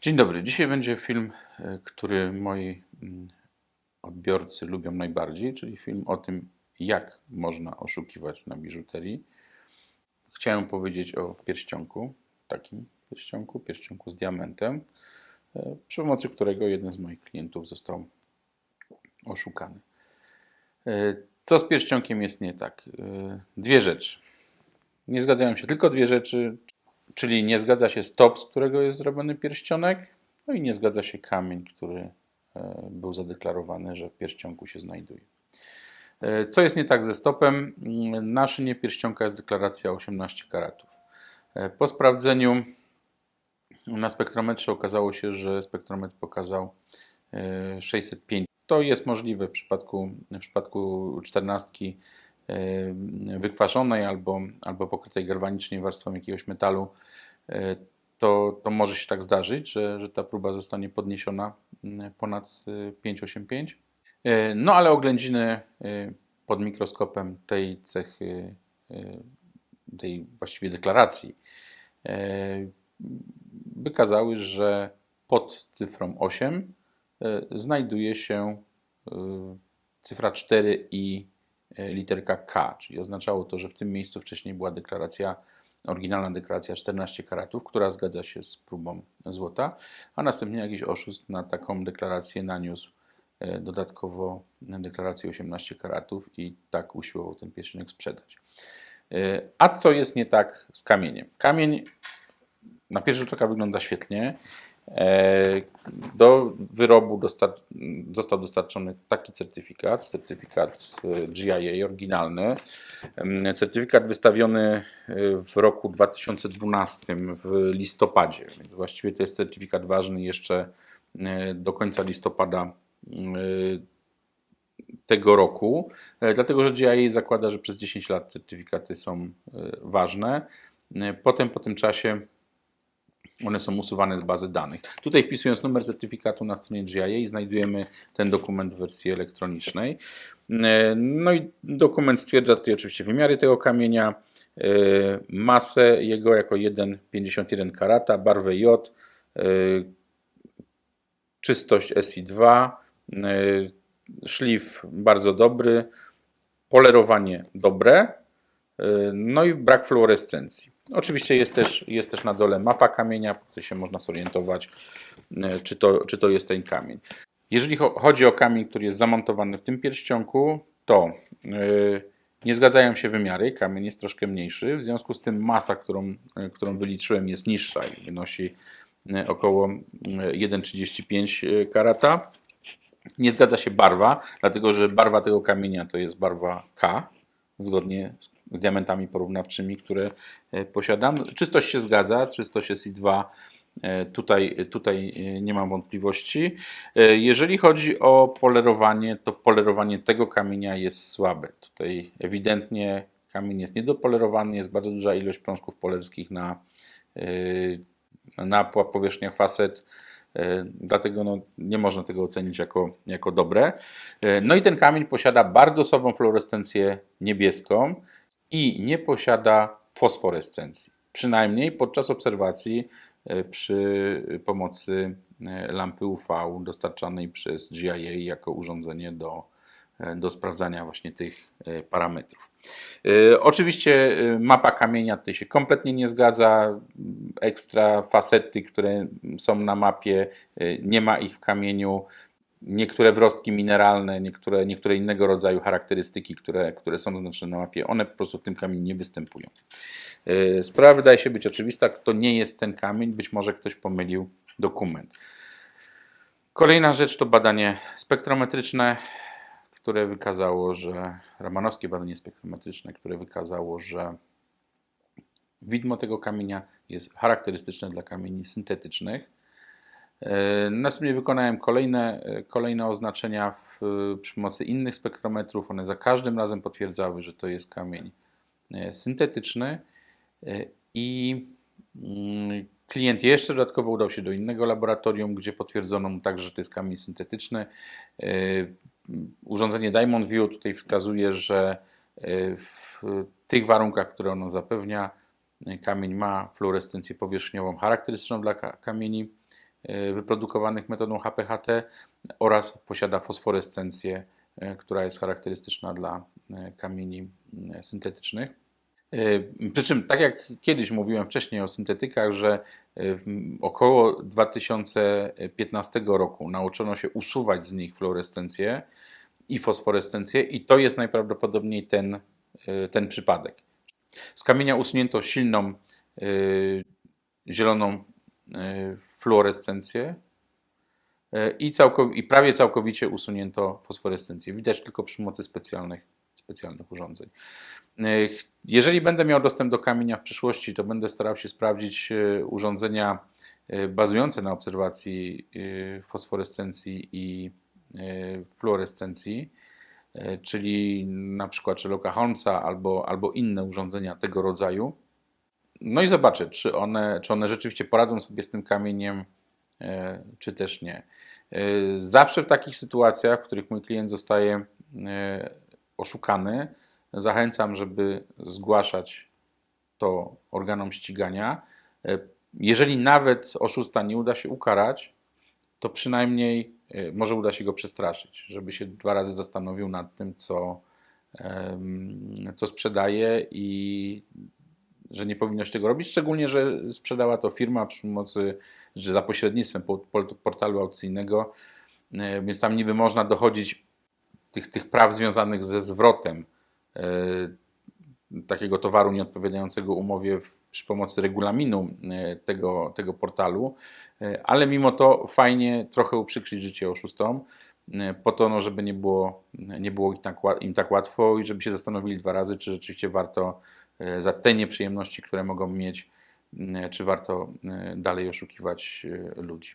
Dzień dobry. Dzisiaj będzie film, e, który moi mm, odbiorcy lubią najbardziej, czyli film o tym, jak można oszukiwać na biżuterii. Chciałem powiedzieć o pierścionku, takim pierścionku, pierścionku z diamentem, e, przy pomocy którego jeden z moich klientów został oszukany. E, Co z pierścionkiem jest nie tak? Dwie rzeczy. Nie zgadzają się tylko dwie rzeczy, czyli nie zgadza się stop, z którego jest zrobiony pierścionek, no i nie zgadza się kamień, który e, był zadeklarowany, że w pierścionku się znajduje. E, Co jest nie tak ze stopem? Mm, Na szynie pierścionka jest deklaracja 18 karatów. E, Po sprawdzeniu na spektrometrze okazało się, że spektrometr pokazał e, 605. To jest możliwe w przypadku, w przypadku czternastki e, wykwaszonej albo, albo pokrytej galwanicznie warstwą jakiegoś metalu. E, To, to może się tak zdarzyć, że, że ta próba zostanie podniesiona mm, ponad e, 585. E, No ale oględziny e, pod mikroskopem tej cechy, e, tej właściwie deklaracji e, wykazały, że pod cyfrą 8 e, znajduje się e, cyfra 4 i e, literka K, czyli oznaczało to, że w tym miejscu wcześniej była deklaracja, oryginalna deklaracja 14 karatów, która zgadza się z próbą złota, a następnie jakiś oszust na taką deklarację naniósł e, dodatkowo deklarację 18 karatów i tak usiłował ten pierścionek sprzedać. E, A co jest nie tak z kamieniem? Kamień na pierwszy rzut oka wygląda świetnie. E, Do wyrobu dostar został dostarczony taki certyfikat, certyfikat GIA oryginalny. Certyfikat wystawiony e, w roku 2012 w listopadzie, więc właściwie to jest certyfikat ważny jeszcze e, do końca listopada tego roku, dlatego że GIA zakłada, że przez 10 lat certyfikaty są ważne. Potem po tym czasie one są usuwane z bazy danych. Tutaj wpisując numer certyfikatu na stronie GIA znajdujemy ten dokument w wersji elektronicznej. E, No i dokument stwierdza tutaj oczywiście wymiary tego kamienia, e, masę jego jako 1,51 karata, barwę J, e, czystość SI2, e, szlif bardzo dobry, polerowanie dobre, no i brak fluorescencji. Oczywiście jest też, jest też na dole mapa kamienia, po której się można zorientować, e, czy to, czy to jest ten kamień. Jeżeli cho- chodzi o kamień, który jest zamontowany w tym pierścionku, to e, nie zgadzają się wymiary, kamień jest troszkę mniejszy, w związku z tym masa, którą, e, którą wyliczyłem jest niższa i wynosi około e, 1,35 karata. Nie zgadza się barwa, dlatego że barwa tego kamienia to jest barwa K, zgodnie z, z diamentami porównawczymi, które e, posiadam. Czystość się zgadza, czystość SI2 e, tutaj, tutaj e, nie mam wątpliwości. E, Jeżeli chodzi o polerowanie, to polerowanie tego kamienia jest słabe. Tutaj ewidentnie kamień jest niedopolerowany, jest bardzo duża ilość prążków polerskich na, e, na po- powierzchniach facet. E, Dlatego no, nie można tego ocenić jako, jako dobre. E, No i ten kamień posiada bardzo słabą fluorescencję niebieską i nie posiada fosforescencji. Przynajmniej podczas obserwacji e, przy pomocy lampy UV dostarczanej przez GIA jako urządzenie do, do sprawdzania właśnie tych parametrów. Oczywiście mapa kamienia tutaj się kompletnie nie zgadza. Ekstra facety, które są na mapie, e, nie ma ich w kamieniu. Niektóre wrostki mineralne, niektóre, niektóre innego rodzaju charakterystyki, które, które są zaznaczone na mapie, one po prostu w tym kamieniu nie występują. E, Sprawa wydaje się być oczywista, to nie jest ten kamień, być może ktoś pomylił dokument. Kolejna rzecz to badanie spektrometryczne, które wykazało, że ramanowskie badanie spektrometryczne, które wykazało, że widmo tego kamienia jest charakterystyczne dla kamieni syntetycznych. E, Następnie wykonałem kolejne, e, kolejne oznaczenia w, przy pomocy innych spektrometrów. One za każdym razem potwierdzały, że to jest kamień e, syntetyczny i mm, klient jeszcze dodatkowo udał się do innego laboratorium, gdzie potwierdzono mu także, że to jest kamień syntetyczny. Urządzenie Diamond View tutaj wskazuje, że w tych warunkach, które ono zapewnia, kamień ma fluorescencję powierzchniową charakterystyczną dla ka- kamieni e, wyprodukowanych metodą HPHT oraz posiada fosforescencję, e, która jest charakterystyczna dla e, kamieni syntetycznych. Przy czym, tak jak kiedyś mówiłem wcześniej o syntetykach, że około 2015 roku nauczono się usuwać z nich fluorescencję i fosforescencję, i to jest najprawdopodobniej ten, ten przypadek. Z kamienia usunięto silną e, zieloną e, fluorescencję e, i, i prawie całkowicie usunięto fosforescencję. Widać tylko przy pomocy specjalnych, specjalnych urządzeń. Jeżeli będę miał dostęp do kamienia w przyszłości, to będę starał się sprawdzić urządzenia bazujące na obserwacji fosforescencji i fluorescencji, czyli na przykład Sherlocka Holmesa albo, albo inne urządzenia tego rodzaju. No i zobaczę, czy one, czy one rzeczywiście poradzą sobie z tym kamieniem, e, czy też nie. E, Zawsze w takich sytuacjach, w których mój klient zostaje e, oszukany, zachęcam, żeby zgłaszać to organom ścigania. E, Jeżeli nawet oszusta nie uda się ukarać, to przynajmniej e, może uda się go przestraszyć, żeby się dwa razy zastanowił nad tym, co, co sprzedaje i że nie powinno się tego robić, szczególnie, że sprzedała to firma przy pomocy, że za pośrednictwem po- po- portalu aukcyjnego, e, więc tam niby można dochodzić tych, tych praw związanych ze zwrotem e, takiego towaru nieodpowiadającego umowie przy pomocy regulaminu e, tego, tego portalu, e, ale mimo to fajnie trochę uprzykrzyć życie oszustom, e, po to, no, żeby nie było, nie było im, tak, im tak łatwo i żeby się zastanowili dwa razy, czy rzeczywiście warto za te nieprzyjemności, które mogą mieć, czy warto dalej oszukiwać ludzi.